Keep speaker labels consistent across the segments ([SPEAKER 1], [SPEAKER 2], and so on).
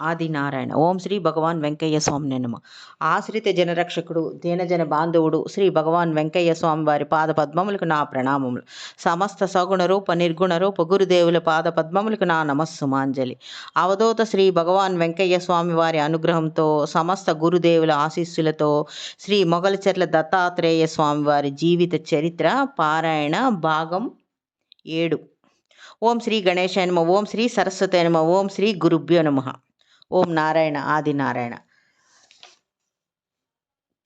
[SPEAKER 1] ఆదినారాయణ. ఓం శ్రీ భగవాన్ వెంకయ్య స్వామి నమ. ఆశ్రిత జనరక్షకుడు దీనజన బాంధవుడు శ్రీ భగవాన్ వెంకయ్య స్వామి వారి పాద పద్మములకు నా ప్రణామములు. సమస్త సగుణ రూప నిర్గుణ రూప గురుదేవుల పాద పద్మములకు నా నమస్సుమాంజలి. అవధూత శ్రీ భగవాన్ వెంకయ్య స్వామి వారి అనుగ్రహంతో సమస్త గురుదేవుల ఆశీస్సులతో శ్రీ మొగలచెర్ల దత్తాత్రేయ స్వామి వారి జీవిత చరిత్ర పారాయణ భాగం ఏడు. ఓం శ్రీ గణేశాయ నమ ఓం శ్రీ సరస్వతి నమ ఓం శ్రీ గురుభ్యో నమ. ఓం నారాయణ ఆది నారాయణ.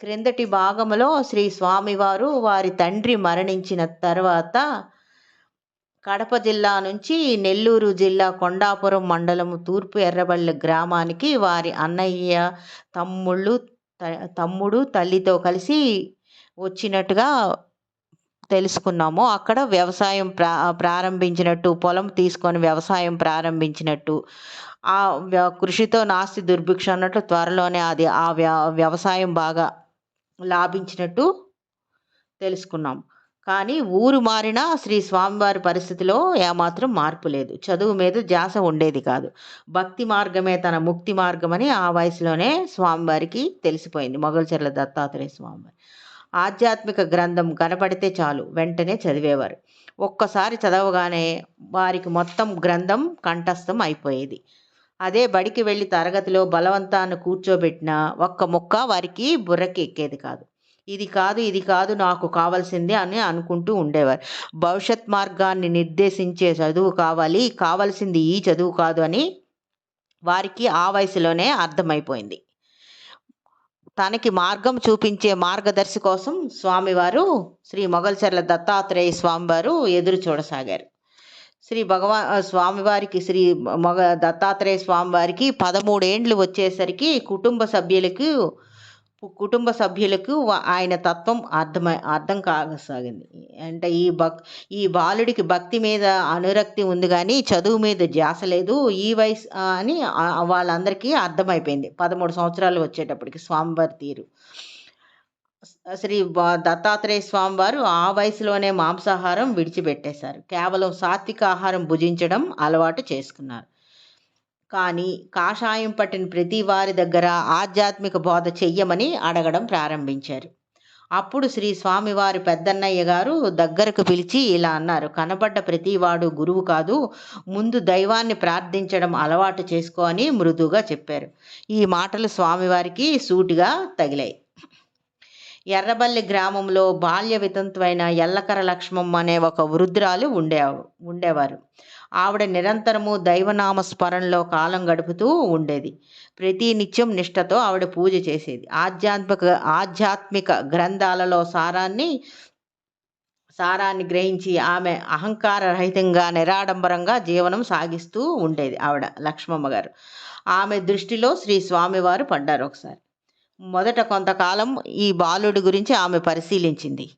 [SPEAKER 1] క్రిందటి భాగములో శ్రీ స్వామివారు వారి తండ్రి మరణించిన తర్వాత కడప జిల్లా నుంచి నెల్లూరు జిల్లా కొండాపురం మండలము తూర్పు ఎర్రబళ్ళ గ్రామానికి వారి అన్నయ్య తమ్ముళ్ళు త- తమ్ముడు తల్లితో కలిసి వచ్చినట్టుగా తెలుసుకున్నాము. అక్కడ వ్యవసాయం ప్రా ప్రారంభించినట్టు పొలం తీసుకొని వ్యవసాయం ప్రారంభించినట్టు. ఆ వ్య- కృషితో నాస్తి దుర్భిక్ష అన్నట్టు త్వరలోనే అది ఆ వ్య వ్యవసాయం బాగా లాభించినట్టు తెలుసుకున్నాం. కానీ ఊరు మారినా శ్రీ స్వామివారి పరిస్థితిలో ఏమాత్రం మార్పు లేదు. చదువు మీద ధ్యాస ఉండేది కాదు. భక్తి మార్గమే తన ముక్తి మార్గమని ఆ వయసులోనే స్వామివారికి తెలిసిపోయింది. మొగల్చెర్ల దత్తాత్రేయ స్వామివారి. ఆధ్యాత్మిక గ్రంథం కనపడితే చాలు. వెంటనే చదివేవారు. ఒక్కసారి చదవగానే వారికి మొత్తం గ్రంథం కంఠస్థం అయిపోయేది. అదే బడికి వెళ్ళి తరగతిలో బలవంతాన్ని కూర్చోబెట్టినా ఒక్క ముక్క వారికి బుర్రకి ఎక్కేది కాదు. ఇది కాదు ఇది కాదు నాకు కావాల్సింది అని అనుకుంటూ ఉండేవారు. భవిష్యత్ మార్గాన్ని నిర్దేశించే చదువు కావాలి కావాల్సింది ఈ చదువు కాదు అని వారికి ఆ వయసులోనే అర్థమైపోయింది. తనకి మార్గం చూపించే మార్గదర్శి కోసం స్వామివారు శ్రీ మొగల్చెర్ల దత్తాత్రేయ స్వామివారు ఎదురు చూడసాగారు. శ్రీ భగవా స్వామివారికి శ్రీ మొగ దత్తాత్రేయ స్వామివారికి పదమూడేండ్లు వచ్చేసరికి కుటుంబ సభ్యులకు కుటుంబ సభ్యులకు ఆయన తత్వం అర్థమై అర్థం కాగసాగింది. అంటే ఈ భక్ ఈ బాలుడికి భక్తి మీద అనురక్తి ఉంది కానీ చదువు మీద ధ్యాస లేదు. ఈ వయసు అని వాళ్ళందరికీ అర్థమైపోయింది. పదమూడు సంవత్సరాలు వచ్చేటప్పటికి స్వామివారి తీరు. శ్రీ బ- దత్తాత్రేయ స్వామివారు ఆ వయసులోనే మాంసాహారం విడిచిపెట్టేశారు. కేవలం సాత్విక ఆహారం భుజించడం అలవాటు చేసుకున్నారు. కానీ కాషాయం పట్టిన ప్రతి వారి దగ్గర ఆధ్యాత్మిక బోధ చెయ్యమని అడగడం ప్రారంభించారు. అప్పుడు శ్రీ స్వామివారి పెద్దన్నయ్య గారు దగ్గరకు పిలిచి ఇలా అన్నారు. కనబడ్డ ప్రతివాడు గురువు కాదు ముందు దైవాన్ని ప్రార్థించడం అలవాటు చేసుకో అని మృదువుగా చెప్పారు. ఈ మాటలు స్వామివారికి సూటిగా తగిలాయి. ఎర్రబల్లి గ్రామంలో బాల్య వితంతువైన ఎల్లకర లక్ష్మమ్మ అనే ఒక వృద్ధురాలు ఉండే ఉండేవారు. ఆవిడ నిరంతరము దైవనామ స్మరణలో కాలం గడుపుతూ ఉండేది. ప్రతి నిత్యం నిష్టతో ఆవిడ పూజ చేసేది. ఆధ్యాత్మిక ఆధ్యాత్మిక గ్రంథాలలో సారాన్ని సారాన్ని గ్రహించి ఆమె అహంకార రహితంగా నిరాడంబరంగా జీవనం సాగిస్తూ ఉండేది ఆవిడ లక్ష్మమ్మ గారు. ఆమె దృష్టిలో శ్రీ స్వామివారు పడ్డారు ఒకసారి. మొదట కొంతకాలం ఈ బాలుడి గురించి ఆమె పరిశీలించింది.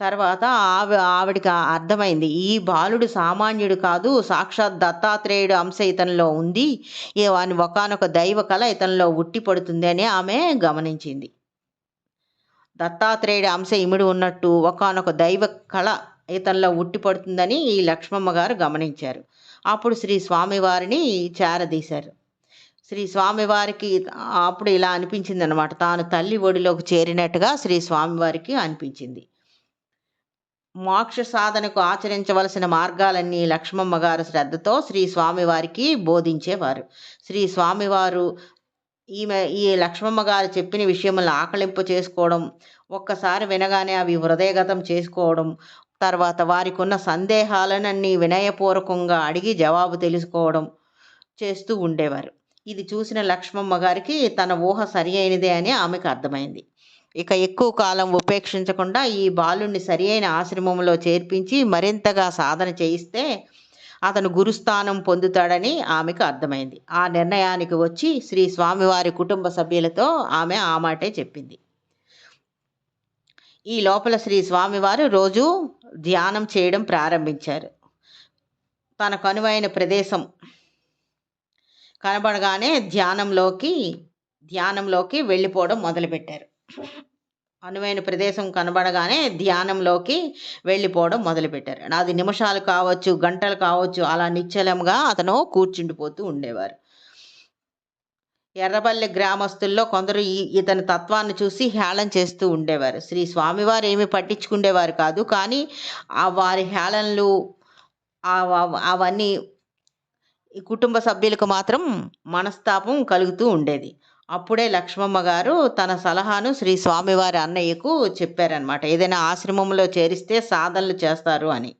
[SPEAKER 1] తర్వాత ఆవి ఆవిడికి అర్థమైంది ఈ బాలుడు సామాన్యుడు కాదు సాక్షాత్ దత్తాత్రేయుడు అంశ ఇతనిలో ఉంది. ఏ వాని ఒకనొక దైవ కళ ఇతనిలో ఉట్టి పడుతుంది అని ఆమె గమనించింది. దత్తాత్రేయుడి అంశ ఇమిడి ఉన్నట్టు ఒకనొక దైవ కళ ఇతనిలో ఉట్టి పడుతుందని ఈ లక్ష్మమ్మ గారు గమనించారు. అప్పుడు శ్రీ స్వామివారిని చేరదీశారు. శ్రీ స్వామివారికి అప్పుడు ఇలా అనిపించింది అనమాట తాను తల్లి ఒడిలోకి చేరినట్టుగా శ్రీ స్వామివారికి అనిపించింది. మోక్ష సాధనకు ఆచరించవలసిన మార్గాలన్నీ లక్ష్మమ్మ గారు శ్రద్ధతో శ్రీ స్వామివారికి బోధించేవారు. శ్రీ స్వామివారు ఈమె ఈ లక్ష్మమ్మ గారు చెప్పిన విషయములను ఆకలింపు చేసుకోవడం ఒక్కసారి వినగానే అవి హృదయగతం చేసుకోవడం తర్వాత వారికి ఉన్న సందేహాలనన్నీ వినయపూర్వకంగా అడిగి జవాబు తెలుసుకోవడం చేస్తూ ఉండేవారు. ఇది చూసిన లక్ష్మమ్మ గారికి తన ఊహ సరి అయినదే అని ఆమెకు అర్థమైంది. ఇక ఎక్కువ కాలం ఉపేక్షించకుండా ఈ బాలుణ్ణి సరి అయిన ఆశ్రమంలో చేర్పించి మరింతగా సాధన చేయిస్తే అతను గురుస్థానం పొందుతాడని ఆమెకు అర్థమైంది. ఆ నిర్ణయానికి వచ్చి శ్రీ స్వామివారి కుటుంబ సభ్యులతో ఆమె ఆ మాటే చెప్పింది. ఈ లోపల శ్రీ స్వామివారు రోజు ధ్యానం చేయడం ప్రారంభించారు. తన కనువైన ప్రదేశం కనబడగానే ధ్యానంలోకి ధ్యానంలోకి వెళ్ళిపోవడం మొదలుపెట్టారు. అనువైన ప్రదేశం కనబడగానే ధ్యానంలోకి వెళ్ళిపోవడం మొదలుపెట్టారు. అది నిమిషాలు కావచ్చు గంటలు కావచ్చు అలా నిశ్చలంగా అతను కూర్చుండిపోతూ ఉండేవారు. ఎర్రబల్లి గ్రామస్తుల్లో కొందరు ఈ ఇతని తత్వాన్ని చూసి హేళన చేస్తూ ఉండేవారు. శ్రీ స్వామివారు ఏమి పట్టించుకుండేవారు కాదు కానీ ఆ వారి హేళనలు అవన్నీ ఈ కుటుంబ సభ్యులకు మాత్రం మనస్తాపం కలుగుతూ ఉండేది. అప్పుడే లక్ష్మమ్మ గారు తన సలహాను శ్రీ స్వామివారి అన్నయ్యకు చెప్పారనమాట ఏదైనా ఆశ్రమంలో చేరిస్తే సాధనలు చేస్తారు అని.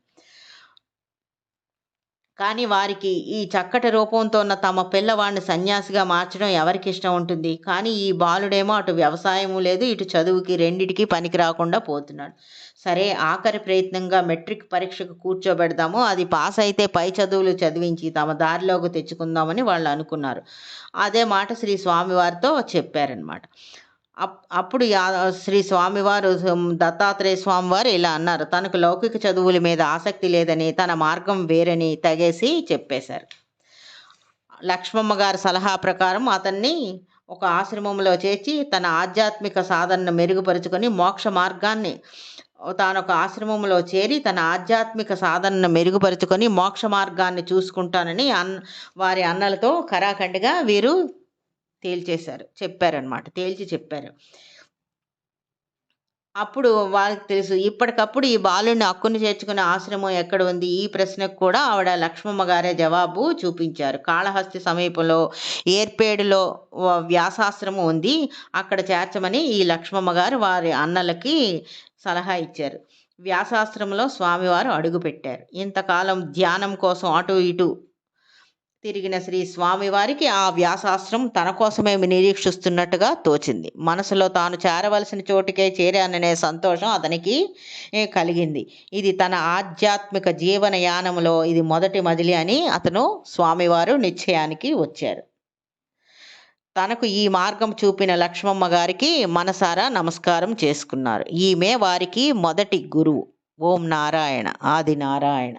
[SPEAKER 1] కానీ వారికి ఈ చక్కటి రూపంతో ఉన్న తమ పిల్లవాడిని సన్యాసిగా మార్చడం ఎవరికి ఇష్టం ఉంటుంది? కానీ ఈ బాలుడేమో అటు వ్యవసాయము లేదు ఇటు చదువుకి రెండిటికి పనికి రాకుండా పోతున్నాడు. సరే ఆఖరి ప్రయత్నంగా మెట్రిక్ పరీక్షకు కూర్చోబెడదాము. అది పాస్ అయితే పై చదువులు చదివించి తమ దారిలోకి తెచ్చుకుందామని వాళ్ళు అనుకున్నారు. అదే మాట శ్రీ స్వామివారితో చెప్పారనమాట అప్ అప్పుడు శ్రీ స్వామివారు దత్తాత్రేయ స్వామివారు ఇలా అన్నారు. తనకు లౌకిక చదువుల మీద ఆసక్తి లేదని తన మార్గం వేరని తగేసి చెప్పేశారు. లక్ష్మమ్మ గారి సలహా ప్రకారం అతన్ని ఒక ఆశ్రమంలో చేర్చి తన ఆధ్యాత్మిక సాధనను మెరుగుపరుచుకొని మోక్ష మార్గాన్ని తాను ఒక ఆశ్రమంలో చేరి తన ఆధ్యాత్మిక సాధనను మెరుగుపరుచుకొని మోక్ష మార్గాన్ని చూసుకుంటానని అన్ వారి అన్నలతో కరాఖండిగా వీరు తేల్చేశారు చెప్పారనమాట తేల్చి చెప్పారు. అప్పుడు వాళ్ళకి తెలుసు ఇప్పటికప్పుడు ఈ బాలుడిని హక్కును చేర్చుకునే ఆశ్రమం ఎక్కడ ఉంది? ఈ ప్రశ్నకు కూడా ఆవిడ లక్ష్మమ్మ గారే జవాబు చూపించారు. కాళహస్తి సమీపంలో ఏర్పేడులో వ్యాసాశ్రమం ఉంది అక్కడ చేర్చమని ఈ లక్ష్మమ్మ గారు వారి అన్నలకి సలహా ఇచ్చారు. వ్యాసాశ్రమంలో స్వామివారు అడుగుపెట్టారు. ఇంతకాలం ధ్యానం కోసం అటు ఇటు తిరిగిన శ్రీ స్వామివారికి ఆ వ్యాసాశ్రం తన కోసమే నిరీక్షిస్తున్నట్టుగా తోచింది. మనసులో తాను చేరవలసిన చోటికే చేరాననే సంతోషం అతనికి కలిగింది. ఇది తన ఆధ్యాత్మిక జీవన యానంలో ఇది మొదటి మజిలి అని అతను స్వామివారు నిశ్చయానికి వచ్చారు. తనకు ఈ మార్గం చూపిన లక్ష్మమ్మ గారికి మనసారా నమస్కారం చేసుకున్నారు. ఈమె వారికి మొదటి గురువు. ఓం నారాయణ ఆది నారాయణ.